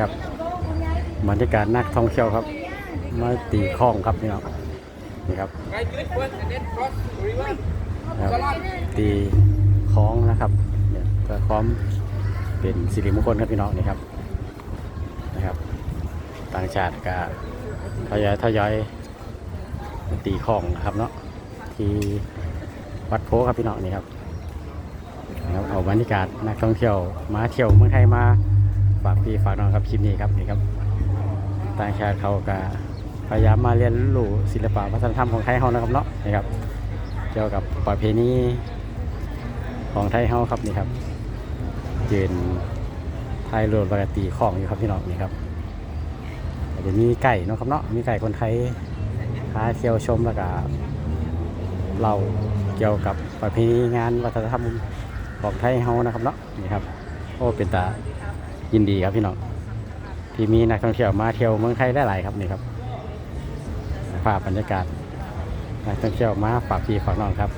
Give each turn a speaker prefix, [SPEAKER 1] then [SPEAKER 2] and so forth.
[SPEAKER 1] ครับบรรยากาศนักท่องเที่ยวครับ มาตีคลองครับพี่น้องนี่ครับ
[SPEAKER 2] Right click first and then cross river.
[SPEAKER 1] ครับตีคล้องนะครับเนี่ยเพื่อความเป็นสิริมงคลครับพี่น้องนี่ครับนะครับ ต่างชาติก็ทยอยทยอยตีคลองนะครับเนาะที่วัดโพครับพี่น้องนี่ครับนะครับเอาบรรยากาศนักท่องเที่ยวมาเที่ยวเมืองไทยมา ฝากพี่ฝากน้องครับคลิปนี้ครับนี่ครับต่างชาติเขาก็พยายามมาเรียนรู้ศิลปะวัฒนธรรมของไทยเขานะครับเนาะนี่ครับเกี่ยวกับประเพณีของไทยเฮาครับนี่ครับยืนไทยรวมปกติของอยู่ครับพี่น้องนี่ครับเดี๋ยวมีไก่เนาะครับเนาะมีไก่คนไทยพาเที่ยวชมแล้วก็เราเกี่ยวกับประเพณีงานวัฒนธรรมของไทยเฮานะครับเนาะนี่ครับโอ้เป็นตา ยินดีครับพี่น้องที่มีนักท่องเที่ยวมาเที่ยวเมืองไทยได้หลายครับนี่ครับภาพบรรยากาศนักท่องเที่ยวมาฝากพี่ฝากน้องครับ